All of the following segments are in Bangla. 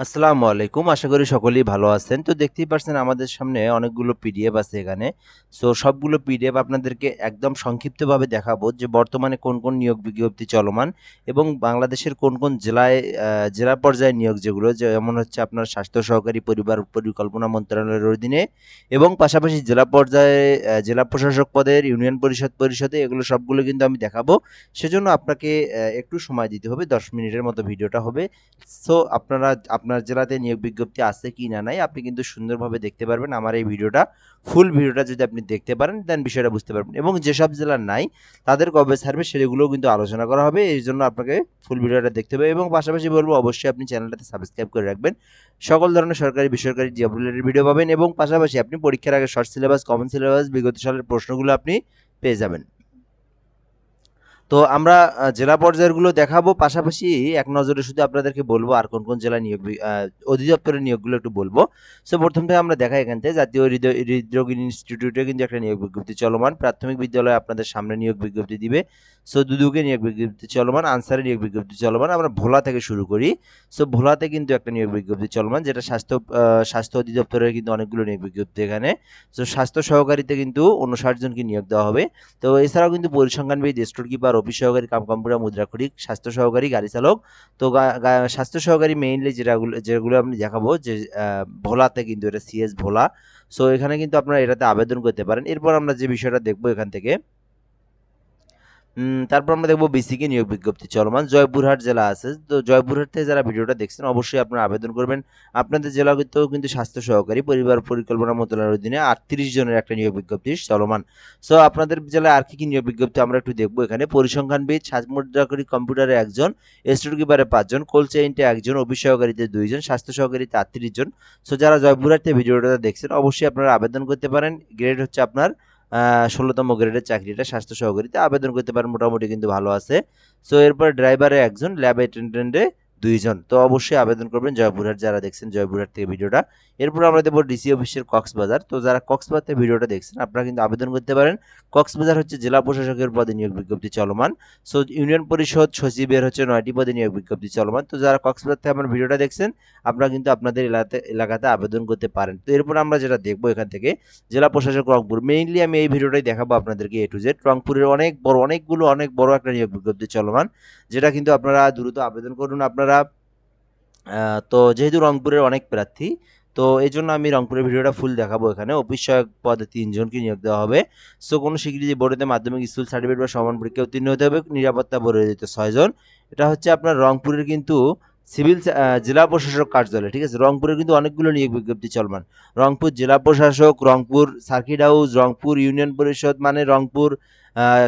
আসসালামু আলাইকুম, আশা করি সকলেই ভালো আছেন। তো দেখতেই পাচ্ছেন আমাদের সামনে অনেকগুলো পিডিএফ আছে এখানে। সো সবগুলো পিডিএফ আপনাদেরকে একদম সংক্ষিপ্তভাবে দেখাবো যে বর্তমানে কোন কোন নিয়োগ বিজ্ঞপ্তি চলমান এবং বাংলাদেশের কোন কোন জেলায় জেলা পর্যায়ে নিয়োগ যেগুলো, যেমন হচ্ছে আপনার স্বাস্থ্য সহকারী পরিবার পরিকল্পনা মন্ত্রণালয়ের অধীনে এবং পাশাপাশি জেলা পর্যায়ে জেলা প্রশাসক পদের, ইউনিয়ন পরিষদ পরিষদে এগুলো সবগুলো কিন্তু আমি দেখাবো। সেজন্য আপনাকে একটু সময় দিতে হবে, দশ মিনিটের মতো ভিডিওটা হবে। সো আপনারা আপনার জেলাতে নিয়োগ বিজ্ঞপ্তি আছে কি না নাই, আপনি কিন্তু সুন্দরভাবে দেখতে পারবেন আমার এই ভিডিওটা। ফুল ভিডিওটা যদি আপনি দেখতে পারেন দেন বিষয়টা বুঝতে পারবেন। এবং যেসব জেলার নাই, তাদের কবে ছাড়বে সেগুলোও কিন্তু আলোচনা করা হবে, এই জন্য আপনাকে ফুল ভিডিওটা দেখতে হবে। এবং পাশাপাশি বলব, অবশ্যই আপনি চ্যানেলটাতে সাবস্ক্রাইব করে রাখবেন। সকল ধরনের সরকারি, বেসরকারি জব রিলেটেড ভিডিও পাবেন এবং পাশাপাশি আপনি পরীক্ষার আগে শর্ট সিলেবাস কমন সিলেবাস বিগত সালের প্রশ্নগুলো আপনি পেয়ে যাবেন। তো আমরা জেলা পর্যায়েরগুলো দেখাবো, পাশাপাশি এক নজরে শুধু আপনাদেরকে বলব আর কোন কোন জেলা নিয়োগ অধিদপ্তরের নিয়োগগুলো একটু বলব। সো প্রথম থেকে আমরা দেখাই এখান থেকে, জাতীয় হৃদরোগ ইনস্টিটিউটে কিন্তু একটা নিয়োগ বিজ্ঞপ্তি চলমান। প্রাথমিক বিদ্যালয়ে আপনাদের সামনে নিয়োগ বিজ্ঞপ্তি দিবে। সো দুদুকে নিয়োগ বিজ্ঞপ্তি চলমান, আনসারে নিয়োগ বিজ্ঞপ্তি চলমান। আমরা ভোলা থেকে শুরু করি। সো ভোলাতে কিন্তু একটা নিয়োগ বিজ্ঞপ্তি চলমান, যেটা স্বাস্থ্য স্বাস্থ্য অধিদপ্তরের কিন্তু অনেকগুলো নিয়োগ বিজ্ঞপ্তি এখানে। সো স্বাস্থ্য সহকারীতে কিন্তু উনষাট জনকে নিয়োগ দেওয়া হবে। তো এছাড়াও কিন্তু পরিসংখ্যানবিদ স্টোর কিপার অফিস সহকারী কাম কম্পিউটার মুদ্রাক্ষরিক স্বাস্থ্য সহকারী গাড়ি চালক। তো স্বাস্থ্য সহকারী মেইনলি যেটাগুলো যেগুলো আমি দেখাবো যে ভোলাতে কিন্তু এটা সিএস ভোলা। সো এখানে কিন্তু আপনারা এটাতে আবেদন করতে পারেন। এরপর আমরা যে বিষয়টা দেখব এখান থেকে তারপর আমরা দেখব বিসিকে নিয়োগ বিজ্ঞপ্তি চলমান। জয়পুরহাট জেলা আছে। তো জয়পুরহাট থেকে যারা ভিডিওটা দেখছেন, অবশ্যই আপনারা আবেদন করবেন। আপনাদের জেলাতেও কিন্তু স্বাস্থ্য সহকারী, পরিবার পরিকল্পনা মন্ত্রণালয়ের অধীনে আটত্রিশ জনের একটা নিয়োগ বিজ্ঞপ্তি চলমান। সো আপনাদের জেলায় আর কি কি নিয়োগ বিজ্ঞপ্তি আমরা একটু দেখব এখানে। পরিসংখ্যানবিদ সাজমুদ্রাকরী কম্পিউটারে একজন, স্টোর কিপারে পাঁচজন কোল্ড চেইনটে একজন, অফিস সহকারীতে দুইজন, স্বাস্থ্য সহকারীতে আটত্রিশ জন। সো যারা জয়পুরহাট ভিডিওটা দেখছেন, অবশ্যই আপনারা আবেদন করতে পারেন। গ্রেড হচ্ছে আপনার ষোলোতম গ্রেডের চাকরিটা স্বাস্থ্য সহকারীতে আবেদন করতে পারেন, মোটামুটি কিন্তু ভালো আছে। সো এরপর ড্রাইভারে একজন ল্যাব অ্যাটেন্ডেন্টে দুইজন। তো অবশ্যই আবেদন করবেন জয়পুরহাট যারা দেখছেন, জয়পুরহাট থেকে ভিডিওটা। এরপর আমরা দেবো ডিসি অফিসের কক্সবাজার। তো যারা কক্সবাজার থেকে ভিডিওটা দেখছেন, আপনারা কিন্তু আবেদন করতে পারেন। কক্সবাজার হচ্ছে জেলা প্রশাসকের পদে নিয়োগ বিজ্ঞপ্তি চলমান। সো ইউনিয়ন পরিষদ সচিবের হচ্ছে নয়টি পদে নিয়োগ বিজ্ঞপ্তি চলমান। তো যারা কক্সবাজার থেকে আমার ভিডিওটা দেখছেন, আপনারা কিন্তু আপনাদের এলাকাতে এলাকাতে আবেদন করতে পারেন। তো এরপর আমরা যেটা দেখব এখান থেকে, জেলা প্রশাসক রংপুর। মেইনলি আমি এই ভিডিওটাই দেখাবো আপনাদেরকে এ টু জেড রংপুরের অনেক বড়, অনেকগুলো, অনেক বড় একটা নিয়োগ বিজ্ঞপ্তি চলমান। যেটা কিন্তু আপনারা দ্রুত আবেদন করুন আপনারা। তো যেহেতু রংপুরের অনেক প্রার্থী, তো এই জন্য আমি রংপুরের ভিডিওটা ফুল দেখাবো এখানে। অফিস সহায়ক পদে তিনজনকে নিয়োগ দেওয়া হবে। সো কোনো স্বীকৃতি বোর্ডেতে মাধ্যমিক স্কুল সার্টিফিকেট বা সমান পরীক্ষা উত্তীর্ণ হতে হবে, নিরাপত্তা বোর্ডে দিতে ছয়জন। এটা হচ্ছে আপনার রংপুরের কিন্তু সিভিল জেলা প্রশাসক কার্যালয়, ঠিক আছে? রংপুরের কিন্তু অনেকগুলো নিয়োগ বিজ্ঞপ্তি চলমান। রংপুর জেলা প্রশাসক, Rangpur circuit house, Rangpur union পরিষদ মানে রংপুর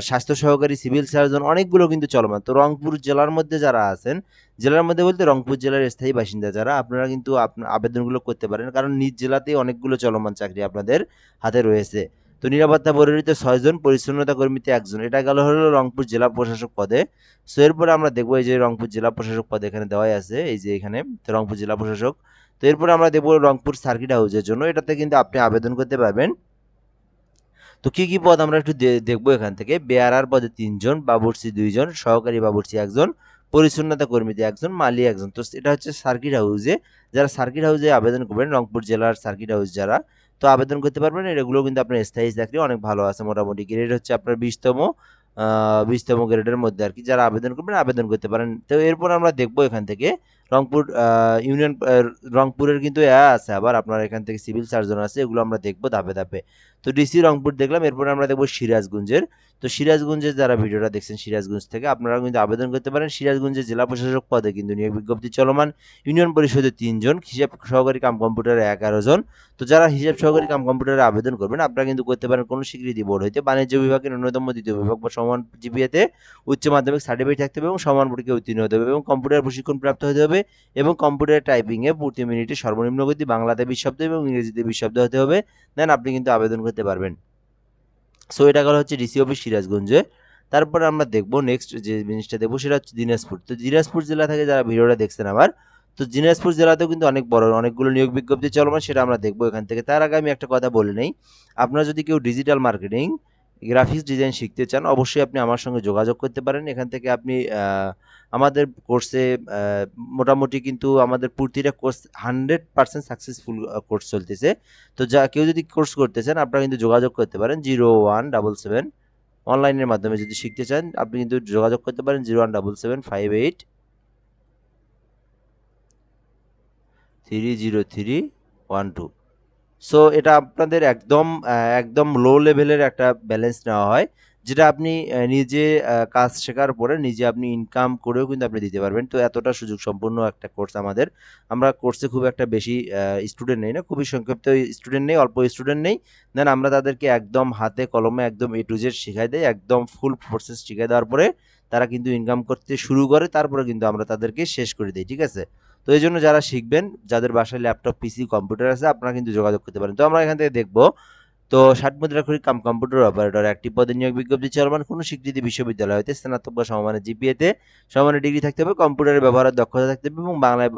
স্বাস্থ্য সহকারী সিভিল সার্জন অনেকগুলো কিন্তু চলমান। তো রংপুর জেলার মধ্যে যারা আছেন, জেলার মধ্যে বলতে রংপুর জেলার স্থায়ী বাসিন্দা যারা, আপনারা কিন্তু আবেদনগুলো করতে পারেন, কারণ নিজ জেলাতেই অনেকগুলো চলমান চাকরি আপনাদের হাতে রয়েছে। তো নিরাপত্তা পরিহিত ছয়জন, পরিচ্ছন্নতা কর্মীতে একজন। এটা গেল হলো রংপুর জেলা প্রশাসক পদে। সো এরপরে আমরা দেখব এই যে রংপুর জেলা প্রশাসক পদে এখানে দেওয়াই আছে, এই যে এখানে তো রংপুর জেলা প্রশাসক। তো এরপরে আমরা দেখব রংপুর সার্কিট হাউসের জন্য। এটাতে কিন্তু আপনি আবেদন করতে পারবেন। তো কি কি পদ আমরা একটু দেখব এখান থেকে? বেয়ারার পদে তিনজন, বাবুর্চি দুইজন, সহকারী বাবুর্চি একজন, পরিচ্ছন্নতা কর্মীতে একজন, মালি একজন। তো এটা হচ্ছে সার্কিট হাউসে যারা সার্কিট হাউসে আবেদন করবেন, রংপুর জেলার সার্কিট হাউস যারা, তো আবেদন করতে পারবেন। এগুলো কিন্তু আপনার স্থায়ী চাকরি অনেক ভালো আছে মোটামুটি। গ্রেড হচ্ছে আপনার বিশতম বিশতম গ্রেডের মধ্যে আর কি। যারা আবেদন করবেন, আবেদন করতে পারেন। তো এরপর আমরা দেখব এখান থেকে রংপুর ইউনিয়ন রংপুরের কিন্তু এ আছে। আবার আপনার এখান থেকে সিভিল সার্জন আছে, এগুলো আমরা দেখব ধাপে ধাপে। তো ডিসি রংপুর দেখলাম, এরপরে আমরা দেখব সিরাজগঞ্জের তো সিরাজগঞ্জের যারা ভিডিওটা দেখছেন সিরাজগঞ্জ থেকে, আপনারা কিন্তু আবেদন করতে পারেন। সিরাজগঞ্জের জেলা প্রশাসক পদে কিন্তু নিয়োগ বিজ্ঞপ্তি চলমান। ইউনিয়ন পরিষদে তিনজন, হিসাব সহকারী কাম কম্পিউটারে এগারো জন। তো যারা হিসাব সহকারী কাম কম্পিউটারে আবেদন করবেন, আপনারা কিন্তু করতে পারেন কোনো স্বীকৃতি বোর্ড হইতে। বাণিজ্য বিভাগের ন্যূনতম দ্বিতীয় বিভাগ বা সমান জিপিএতে উচ্চ মাধ্যমিক সার্টিফিকেট থাকতে হবে এবং সমান পরীক্ষায় উত্তীর্ণ হতে হবে এবং কম্পিউটার প্রশিক্ষণ প্রাপ্ত হতে হবে এবং কম্পিউটার টাইপিংয়ে প্রতি মিনিটে সর্বনিম্ন গতি বাংলাতে বিশ এবং ইংরেজিতে বিশ শব্দ হতে হবে। দেন আপনি কিন্তু আবেদন করতে পারবেন। সো এটা গেল হচ্ছে ডিসি অফিস সিরাজগঞ্জে। তারপর আমরা দেখব নেক্সট যে জিনিসটা দেখব, সেটা হচ্ছে দিনাজপুর। তো দিনাজপুর জেলা থেকে যারা ভিডিওটা দেখছেন আমার তো দিনাজপুর জেলাতেও কিন্তু অনেক বড়, অনেকগুলো নিয়োগ বিজ্ঞপ্তি চলমান, সেটা আমরা দেখব এখান থেকে। তার আগে আমি একটা কথা বলে নেই। আপনারা যদি কেউ ডিজিটাল মার্কেটিং গ্রাফিক্স ডিজাইন শিখতে চান, অবশ্যই আপনি আমার সঙ্গে যোগাযোগ করতে পারেন। এখান থেকে আপনি আমাদের কোর্সে মোটামুটি কিন্তু আমাদের প্রতিটা course hundred percent successful course চলতেছে। তো যা, কেউ যদি কোর্স করতে চান, আপনারা কিন্তু যোগাযোগ করতে পারেন জিরো ওয়ান ডাবল সেভেন অনলাইনের মাধ্যমে যদি শিখতে চান, আপনি কিন্তু যোগাযোগ করতে পারেন zero one double seven five eight three zero three one two so এটা আপনাদের একদম একদম লো লেভেলের একটা ব্যালেন্স নেওয়া হয়, যেটা আপনি নিজে কাজ শেখার পরে নিজে আপনি ইনকাম করেও কিন্তু আপনি দিতে পারবেন। তো এতটা সুযোগ সম্পন্ন একটা কোর্স আমাদের। আমরা কোর্সে খুব একটা বেশি স্টুডেন্ট নেই না, খুবই সংক্ষিপ্ত স্টুডেন্ট নেই, অল্প স্টুডেন্ট নেই। দেন আমরা তাদেরকে একদম হাতে কলমে, একদম এ টু জেড শিখাই দেয় একদম ফুল প্রসেস শিখাই দেওয়ার পরে তারা কিন্তু ইনকাম করতে শুরু করে, তারপরে কিন্তু আমরা তাদেরকে শেষ করে দিই, ঠিক আছে? তো এই জন্য যারা শিখবেন, যাদের বাসায় ল্যাপটপ পিসি কম্পিউটার আছে, আপনারা কিন্তু যোগাযোগ করতে পারেন। তো আমরা এখান থেকে দেখব, তো ষাট করি কাম কম্পিউটার অপারেটর একটি পদে নিয়োগ বিজ্ঞপ্তি চলমান কোনো স্বীকৃতি বিশ্ববিদ্যালয় হতে স্নাতক বা জিপিএতে সমানের ডিগ্রি থাকতে হবে কম্পিউটারের ব্যবহারের দক্ষতা থাকতে হবে এবং বাংলায়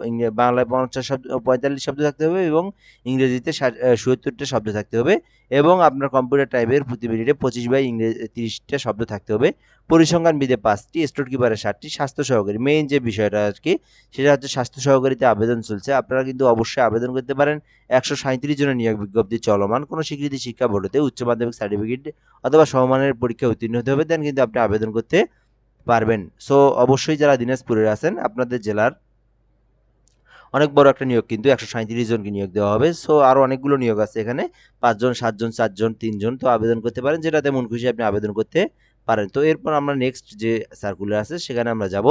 বাংলায় পঞ্চাশ শব্দ, পঁয়তাল্লিশ শব্দ থাকতে হবে এবং ইংরেজিতে সত্তরটা শব্দ থাকতে হবে। এবং আপনার কম্পিউটার টাইপের প্রতি মিনিটে পঁচিশ বাই ইংরেজি তিরিশটা শব্দ থাকতে হবে। পরিসংখ্যান বিদে পাঁচটি স্টোর কিপারের ষাটটি স্বাস্থ্য সহকারী। মেইন যে বিষয়টা আর কি সেটা হচ্ছে স্বাস্থ্য সহকারীতে আবেদন চলছে। আপনারা কিন্তু অবশ্যই আবেদন করতে পারেন। একশো সাঁত্রিশ জনের নিয়োগ বিজ্ঞপ্তি চলমান। কোনো স্বীকৃতি শিক্ষা বোর্ডতে উচ্চ মাধ্যমিক সার্টিফিকেট অথবা সমমানের পরীক্ষা উত্তীর্ণ হতে হবে। দেন কিন্তু আপনি আবেদন করতে পারবেন। সো অবশ্যই যারা দিনাজপুরের আছেন, আপনাদের জেলার অনেক বড় একটা নিয়োগ, কিন্তু একশো সাঁত্রিশ জনকে নিয়োগ দেওয়া হবে। সো আরও অনেকগুলো নিয়োগ আছে এখানে। পাঁচজন, সাতজন, চারজন, তিনজন তো আবেদন করতে পারেন। যেটাতে মন খুশি আপনি আবেদন করতে পারেন। তো এরপর আমরা নেক্সট যে সার্কুলার আছে, সেখানে আমরা যাব।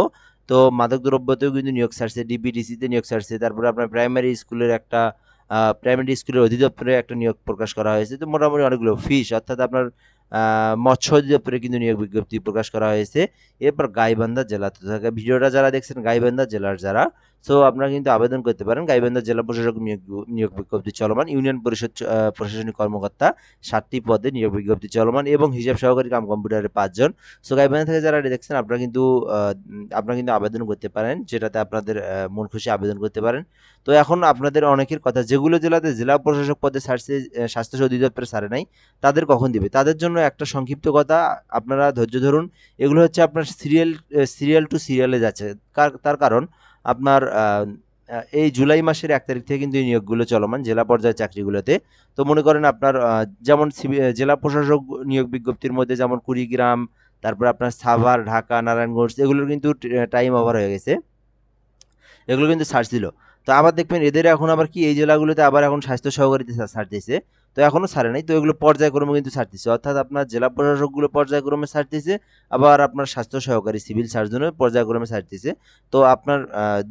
তো মাদক দ্রব্যতেও কিন্তু নিয়োগ ছাড়ছে ডিবিডিসিতে নিয়োগ ছাড়ছে। তারপরে আপনার প্রাইমারি স্কুলের একটা প্রাইমারি স্কুলের অধিদপ্তরে একটা নিয়োগ প্রকাশ করা হয়েছে। তো মোটামুটি অনেকগুলো ফিস অর্থাৎ আপনার মৎস্য অধিদপ্তরে কিন্তু নিয়োগ বিজ্ঞপ্তি প্রকাশ করা হয়েছে। এরপর গাইবান্ধা জেলা তো ভিডিওটা যারা দেখছেন, গাইবান্ধা জেলার যারা সো আপনারা কিন্তু আবেদন করতে পারেন। গাইবান্ধা জেলা প্রশাসক নিয়োগ নিয়োগ বিজ্ঞপ্তি চলমান। ইউনিয়ন পরিষদ প্রশাসনিক কর্মকর্তা সাতটি পদে নিয়োগ বিজ্ঞপ্তি চলমান এবং হিসাব সহকারী কাম কম্পিউটারে পাঁচজন। সো গাইবান্ধা থেকে যারা দেখছেন, আপনারা কিন্তু আপনারা কিন্তু আবেদন করতে পারেন। যেটাতে আপনাদের মন খুশি আবেদন করতে পারেন। তো এখন আপনাদের অনেকের কথা, যেগুলো জেলাতে জেলা প্রশাসক পদে স্বাস্থ্য অধিদপ্তরে সারে নাই, তাদের কখন দিবে? তাদের জন্য একটা সংক্ষিপ্ত কথা, আপনারা ধৈর্য ধরুন। এগুলো হচ্ছে আপনার সিরিয়াল সিরিয়াল টু সিরিয়ালে যাচ্ছে। তার কারণ আপনার এই জুলাই মাসের এক তারিখ থেকে কিন্তু এই নিয়োগগুলো চলমান জেলা পর্যায়ে চাকরিগুলোতে। তো মনে করেন আপনার যেমন জেলা প্রশাসক নিয়োগ বিজ্ঞপ্তির মধ্যে যেমন কুড়িগ্রাম, তারপর আপনার সাভার, ঢাকা, নারায়ণগঞ্জ, এগুলোর কিন্তু টাইম ওভার হয়ে গেছে। এগুলো কিন্তু ছাড়ছিল তো আবার দেখবেন এদের এখন আবার কি, এই জেলাগুলোতে আবার এখন স্বাস্থ্য সহকারীতে ছা- ছাড়তেছে। তো এখনও ছাড়ে নাই। তো এগুলো পর্যায়ক্রমে কিন্তু ছাড়তেছে। অর্থাৎ আপনার জেলা প্রশাসকগুলো পর্যায়ক্রমে ছাড়তেছে, আবার আপনার স্বাস্থ্য সহকারী সিভিল সার্জনও পর্যায়ক্রমে ছাড়তেছে। তো আপনার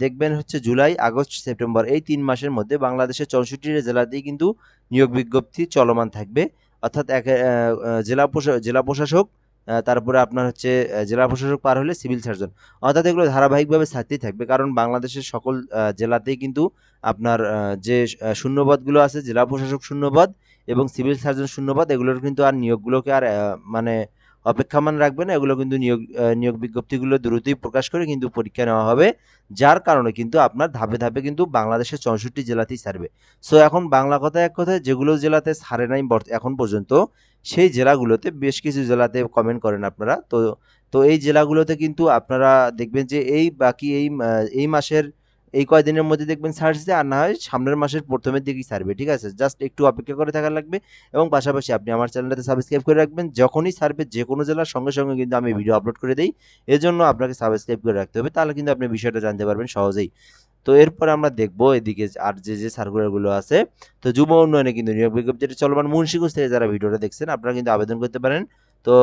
দেখবেন হচ্ছে জুলাই, আগস্ট, সেপ্টেম্বর এই তিন মাসের মধ্যে বাংলাদেশের চৌষট্টি জেলাতেই কিন্তু নিয়োগ বিজ্ঞপ্তি চলমান থাকবে। অর্থাৎ এক জেলা জেলা প্রশাসক তারপরে আপনার হচ্ছে জেলা প্রশাসক পার হলে সিভিল সার্জন। অর্থাৎ এগুলো ধারাবাহিকভাবে ছাড়তেই থাকবে। কারণ বাংলাদেশের সকল জেলাতেই কিন্তু আপনার যে শূন্যপদগুলো আছে, জেলা প্রশাসক শূন্যপদ এবং সিভিল সার্জন শূন্যপদ, এগুলোর কিন্তু আর নিয়োগগুলোকে আর মানে অপেক্ষামান রাখবে না। এগুলো কিন্তু নিয়োগ নিয়োগ বিজ্ঞপ্তিগুলো দ্রুতই প্রকাশ করে কিন্তু পরীক্ষা নেওয়া হবে, যার কারণে কিন্তু আপনার ধাপে ধাপে কিন্তু বাংলাদেশের চৌষট্টি জেলাতেই ছাড়বে। সো এখন বাংলা কথা এক কথায় যেগুলো জেলাতে ছাড়ে নাই এখন পর্যন্ত, সেই জেলাগুলোতে বেশ কিছু জেলাতে কমেন্ট করেন আপনারা। তো তো এই জেলাগুলোতে কিন্তু আপনারা দেখবেন যে এই বাকি এই এই মাসের এই কয়দিনের মধ্যে দেখবেন ছাড়ছে আর না হয় সামনের মাসের প্রথমের দিকেই ছাড়বে ঠিক আছে? জাস্ট একটু অপেক্ষা করে থাকা লাগবে এবং পাশাপাশি আপনি আমার চ্যানেলটাতে সাবস্ক্রাইব করে রাখবেন। যখনই ছাড়বে যে কোনো জেলার সঙ্গে সঙ্গে কিন্তু আমি ভিডিও আপলোড করে দিই। এজন্য আপনাকে সাবস্ক্রাইব করে রাখতে হবে, তাহলে কিন্তু আপনি বিষয়টা জানতে পারবেন সহজেই। তো এরপর আমরা দেখব এদিকে আর যে যে সার্কুলারগুলো আছে। তো যুব উন্নয়নে কিন্তু নিয়োগ বিজ্ঞপ্তিটা চলমান। মুন্সিগঞ্জ থেকে যারা ভিডিওটা দেখছেন, আপনারা কিন্তু আবেদন করতে পারেন। তো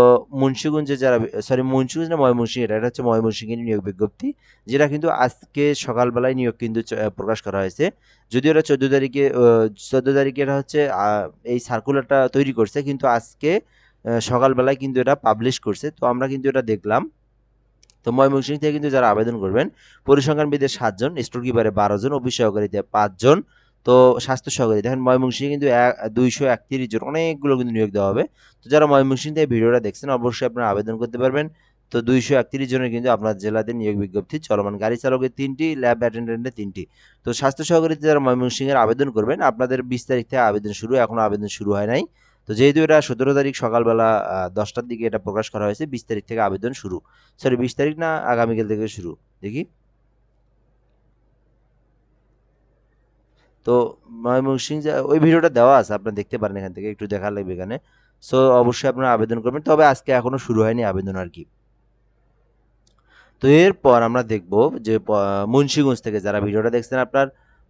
মুন্সিগঞ্জে যারা সরি মুন্সিগঞ্জ না ময়মনসিংহ, এটা এটা হচ্ছে ময়মনসিংহের নিয়োগ বিজ্ঞপ্তি, যেটা কিন্তু আজকে সকালবেলায় নিয়োগ কিন্তু প্রকাশ করা হয়েছে। যদিও এটা চোদ্দ তারিখে চোদ্দ তারিখে এটা হচ্ছে এই সার্কুলারটা তৈরি করছে, কিন্তু আজকে সকালবেলায় কিন্তু এটা পাবলিশ করছে। তো আমরা কিন্তু এটা দেখলাম। তো ময়মনসিংহ থেকে কিন্তু যারা আবেদন করবেন পরিসংখ্যানবিদের সাতজন স্টোর কিপারে বারো জন, অফিস সহকারীতে পাঁচজন তো স্বাস্থ্য সহকারী। দেখেন ময়মনসিংহে কিন্তু দুইশো একত্রিশ জন অনেকগুলো কিন্তু নিয়োগ দেওয়া হবে। তো যারা ময়মনসিংহ থেকে ভিডিওটা দেখছেন, অবশ্যই আপনারা আবেদন করতে পারবেন। তো দুইশো একত্রিশ জনের কিন্তু আপনার জেলাতে নিয়োগ বিজ্ঞপ্তি চলমান। গাড়ি চালকের তিনটি, ল্যাব অ্যাটেন্ডেন্টের তিনটি। তো স্বাস্থ্য সহকারীতে যারা ময়মনসিংহের আবেদন করবেন, আপনাদের বিশ তারিখ থেকে আবেদন শুরু, এখনও আবেদন শুরু হয় নাই। তো যেহেতু এটা সতেরো তারিখ সকালবেলা দশটার দিকে এটা প্রকাশ করা হয়েছে, বিশ তারিখ থেকে আবেদন শুরু। সরি, বিশ তারিখ না, আগামীকাল থেকে শুরু। দেখি। তো ময়মনসিংহ যা- ওই ভিডিওটা দেওয়া আছে, আপনারা দেখতে পারেন এখান থেকে, একটু দেখা লাগবে এখানে। সো অবশ্যই আপনারা আবেদন করবেন, তবে আজকে এখনও শুরু হয়নি আবেদন আর কি। তো এরপর আমরা দেখব যে মুন্সিগঞ্জ থেকে যারা ভিডিওটা দেখছেন আপনার,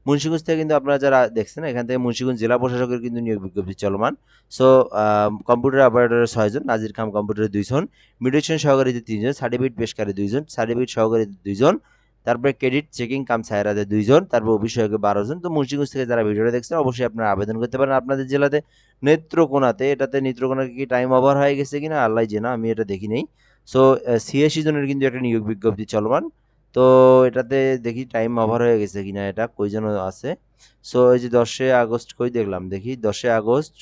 মুন্সিগঞ্জ থেকে কিন্তু আপনারা যারা দেখছেন, এখান থেকে মুন্সিগঞ্জ জেলা প্রশাসকের কিন্তু নিয়োগ বিজ্ঞপ্তি চলমান। সো কম্পিউটার অপারেটরের ছয়জন, নাজির খাম কম্পিউটারের দুইজন, মিডিয়েশন সহকারীতে তিনজন, সার্টিফিকেট পেশকারী দুইজন, সার্টিফিকেট সহকারী দুইজন তারপরে ক্রেডিট চেকিং কাম সায়রাতে দুইজন, তারপর অভিষেকে বারো জন তো মুন্সিগঞ্জ থেকে যারা ভিডিওটা দেখছেন, অবশ্যই আপনারা আবেদন করতে পারেন। আপনাদের জেলাতে নেত্রকোনাতে, এটাতে নেত্রকোনা কি টাইম ওভার হয়ে গেছে কিনা, আল্লাহ জেনা, আমি এটা দেখি নেই। সো ছিয়াশি জনের কিন্তু একটা নিয়োগ বিজ্ঞপ্তি চলমান। তো এটাতে দেখি টাইম ওভার হয়ে গেছে কিনা এটা, কই যেন আছে। সো এই যে দশই আগস্ট, কই দেখলাম, দেখি দশই আগস্ট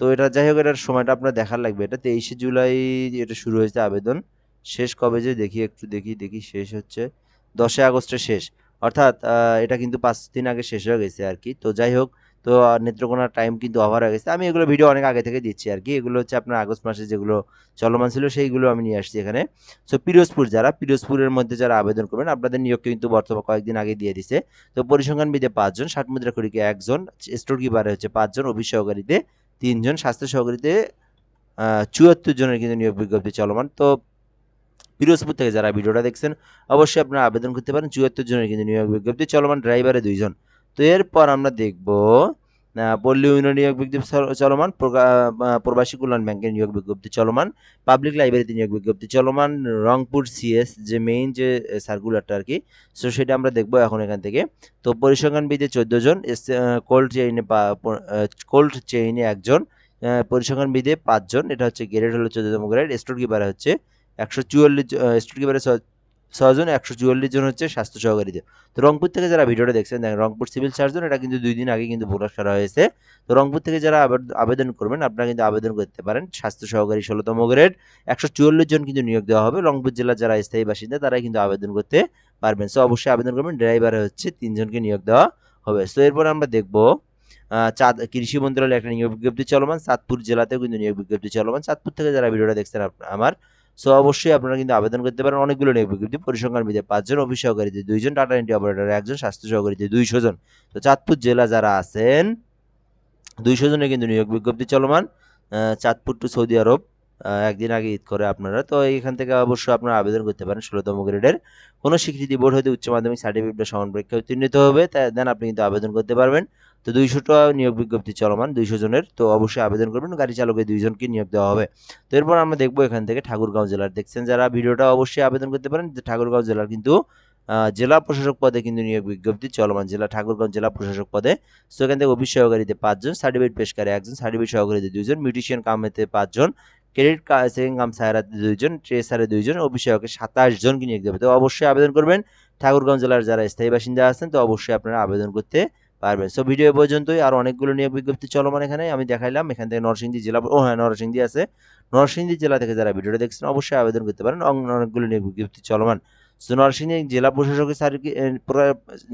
তো এটা যাই হোক, এটার সময়টা আপনার দেখার লাগবে। এটা তেইশে জুলাই, এটা শুরু হয়েছে আবেদন। শেষ কবে যে দেখি, একটু দেখি দেখি শেষ হচ্ছে। দশই আগস্টে শেষ। অর্থাৎ এটা কিন্তু পাঁচ দিন আগে শেষ হয়ে গেছে আর কি। তো যাই হোক, তো নেত্রকোনার টাইম কিন্তু ওভার হয়ে গেছে। আমি এগুলো ভিডিও অনেক আগে থেকে দিচ্ছি আর কি। এগুলো হচ্ছে আপনার আগস্ট মাসে যেগুলো চলমান ছিল, সেইগুলো আমি নিয়ে আসছি এখানে। সো পিরোজপুর যারা, পিরোজপুরের মধ্যে যারা আবেদন করবেন, আপনাদের নিয়োগ কিন্তু বর্তমান কয়েকদিন আগে দিয়ে দিছে। তো, পরিসংখ্যান বিদে পাঁচজন, ষাট মুদ্রা করিকে একজন, স্টোর কিপারে হচ্ছে পাঁচজন, অফিস সহকারীতে তিনজন, স্বাস্থ্য সহকারীতে চুয়াত্তর জনের কিন্তু নিয়োগ বিজ্ঞপ্তি চলমান। তো পিরোজপুর থেকে যারা ভিডিওটা দেখছেন অবশ্যই আপনারা আবেদন করতে পারেন। চুয়াত্তর জনের কিন্তু নিয়োগ বিজ্ঞপ্তি চলমান ড্রাইভারে দুইজন। তো এরপর আমরা দেখব পল্লী উন্নয়ন নিয়োগ বিজ্ঞপ্তি চলমান প্রবাসী কল্যাণ ব্যাংকের নিয়োগ বিজ্ঞপ্তি চলমান পাবলিক লাইব্রেরিতে নিয়োগ বিজ্ঞপ্তি চলমান রংপুর সিএস যে মেইন যে সার্কুলারটা আর কি সো সেটা আমরা দেখব এখন এখান থেকে। তো পরিসংখ্যান বিধে চোদ্দ জন কোল্ড চেইনে কোল্ড চেইনে একজন আহ, পরিসংখ্যান বিধে পাঁচজন এটা হচ্ছে গ্রেড হলো চোদ্দতম গ্রেড স্টোর কিপারে হচ্ছে একশো চুয়াল্লিশ স্টোর কিপারে ছজন, একশো চুয়াল্লিশ জন হচ্ছে স্বাস্থ্য সহকারীদের তো রংপুর থেকে যারা ভিডিওটা দেখছেন, দেখেন রংপুর সিভিল সার্জন এটা কিন্তু দুই দিন আগে কিন্তু প্রকাশ করা হয়েছে। তো রংপুর থেকে যারা আবেদ- আবেদন করবেন, আপনারা কিন্তু আবেদন করতে পারেন। স্বাস্থ্য সহকারী ষোলোতম গ্রেড একশো চুয়াল্লিশ জন কিন্তু নিয়োগ দেওয়া হবে। রংপুর জেলার যারা স্থায়ী বাসিন্দা, তারাই কিন্তু আবেদন করতে পারবেন। সো অবশ্যই আবেদন করবেন ড্রাইভারে হচ্ছে তিনজনকে নিয়োগ দেওয়া হবে। সো এরপর আমরা দেখব চাঁদ, কৃষি মন্ত্রণালয়ের একটা নিয়োগ বিজ্ঞপ্তি চলমান। চাঁদপুর জেলাতেও কিন্তু নিয়োগ বিজ্ঞপ্তি চলমান। চাঁদপুর থেকে যারা ভিডিওটা দেখছেন আমার সো অবশ্যই আপনারা কিন্তু আবেদন করতে পারেন। অনেকগুলো নিয়োগ বিজ্ঞপ্তি পরিসংখ্যান বিধে পাঁচজন অফিস সহকারীতে দুইজন টাটা এন্ট্রি অপারেটর, একজন স্বাস্থ্য সহকারীতে দুইশো জন। তো চাঁদপুর জেলা যারা আছেন, দুইশো জনের কিন্তু নিয়োগ বিজ্ঞপ্তি চলমান চাঁদপুর টু সৌদি আরব একদিন আগে ঈদ করে আপনারা। তো এখান থেকে অবশ্যই আপনারা আবেদন করতে পারেন ষোলোতম গ্রেডের। কোনো স্বীকৃতি বোর্ড হতে উচ্চ মাধ্যমিক সার্টিফিকেট সমান পরীক্ষা উত্তীর্ণ হবে তাই দেন আপনি কিন্তু আবেদন করতে পারবেন। তো দুইশোটা নিয়োগ বিজ্ঞপ্তি চলমান, দুইশো জনের। তো অবশ্যই আবেদন করবেন, গাড়ি চালকের দুইজনকে নিয়োগ দেওয়া হবে। তো এরপর আমরা দেখব এখান থেকে ঠাকুরগাঁও জেলার। দেখছেন যারা ভিডিওটা অবশ্যই আবেদন করতে পারেন ঠাকুরগাঁও জেলার কিন্তু জেলা প্রশাসক পদে কিন্তু নিয়োগ বিজ্ঞপ্তি চলমান, জেলা ঠাকুরগাঁও জেলা প্রশাসক পদে। সো এখান থেকে অফিস সহকারীতে পাঁচজন, সার্টিফিকেট পেশকারে একজন, সার্টিফিকেট সহকারীতে দুইজন, মিউটিশিয়ান কামেতে পাঁচজন, ক্রেডিট সেভিং কাম সায়রাতে দুইজন ট্রেসারে দুইজন অফিস সহকারী সাতাশ জনকে নিয়োগ দেবে। তো অবশ্যই আবেদন করবেন। ঠাকুরগাঁও জেলার যারা স্থায়ী বাসিন্দা আছেন, তো অবশ্যই আপনারা আবেদন করতে পারবেন। সো ভিডিও পর্যন্তই আর অনেকগুলো নিয়োগ বিজ্ঞপ্তি চলমান এখানে। আমি দেখাইলাম, এখান থেকে নরসিংদী জেলা, ও হ্যাঁ নরসিংদী আছে। নরসিংদী জেলা থেকে যারা ভিডিওটা দেখছেন, অবশ্যই আবেদন করতে পারেন। অনেকগুলো নিয়োগ বিজ্ঞপ্তি চলমান। সো নরসিংদী জেলা প্রশাসকের সার্কি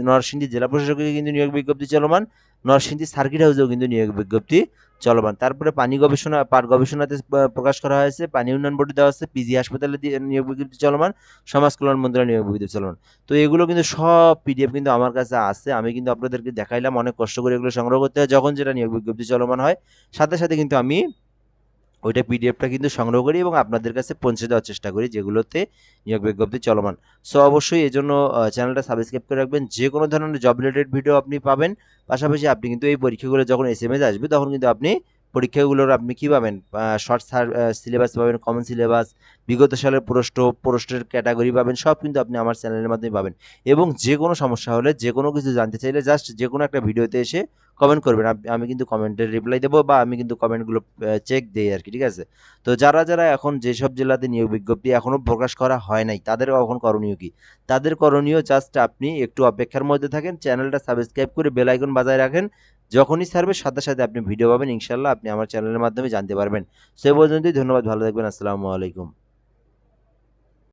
নরসিংদী জেলা প্রশাসকের কিন্তু নিয়োগ বিজ্ঞপ্তি চলমান। নরসিংদী সার্কিট হাউসেও কিন্তু নিয়োগ বিজ্ঞপ্তি চলমান। তারপরে পানি গবেষণা পার গবেষণাতে প্রকাশ করা হয়েছে, পানি উন্নয়ন বোর্ডে দেওয়া হচ্ছে পিজি হাসপাতালে নিয়োগ বিজ্ঞপ্তি চলমান, সমাজ কল্যাণ মন্ত্রণালয় নিয়োগ বিজ্ঞপ্তি চলমান। তো এগুলো কিন্তু সব পিডিএফ কিন্তু আমার কাছে আছে, আমি কিন্তু আপনাদেরকে দেখাইলাম, অনেক কষ্ট করে এগুলো সংগ্রহ করতে হয়, যখন যেটা নিয়োগ বিজ্ঞপ্তি চলমান হয়, সাথে সাথে কিন্তু আমি ওইটা পিডিএফটা কিন্তু সংগ্রহ করি এবং আপনাদের কাছে পৌঁছে দেওয়ার চেষ্টা করি, যেগুলোতে নিয়োগ বিজ্ঞপ্তি চলমান। সো অবশ্যই এই জন্য চ্যানেলটা সাবস্ক্রাইব করে রাখবেন। যে কোনো ধরনের জব রিলেটেড ভিডিও আপনি পাবেন, পাশাপাশি আপনি কিন্তু এই পরীক্ষাগুলো যখন এস আসবে, তখন কিন্তু আপনি পরীক্ষাগুলোর আপনি কি পাবেন? শর্ট সিলেবাস পাবেন কমন সিলেবাস বিগত সালের প্রশ্ন, প্রশ্নের ক্যাটাগরি পাবেন, সব কিন্তু আপনি আমার চ্যানেলের মাধ্যমে পাবেন। এবং যে কোনো সমস্যা হলে যে কোনো কিছু জানতে চাইলে জাস্ট যে কোনো একটা ভিডিওতে এসে কমেন্ট করবেন। আমি কিন্তু কমেন্টের রিপ্লাই দেবো বা আমি কিন্তু কমেন্টগুলো চেক দিই আর কি ঠিক আছে? তো যারা যারা এখন যেসব জেলাতে নিয়োগ বিজ্ঞপ্তি এখনও প্রকাশ করা হয় নাই, তাদের এখন করণীয় কি? তাদের করণীয় জাস্ট আপনি একটু অপেক্ষার মধ্যে থাকেন চ্যানেলটা সাবস্ক্রাইব করে বেল আইকন বাজায় রাখেন যখনই ছাড়বে সাথে সাথে আপনি ভিডিও পাবেন ইনশাল্লাহ আপনি আমার চ্যানেলের মাধ্যমে জানতে পারবেন। সে পর্যন্তই, ধন্যবাদ, ভালো থাকবেন, আসসালামু আলাইকুম।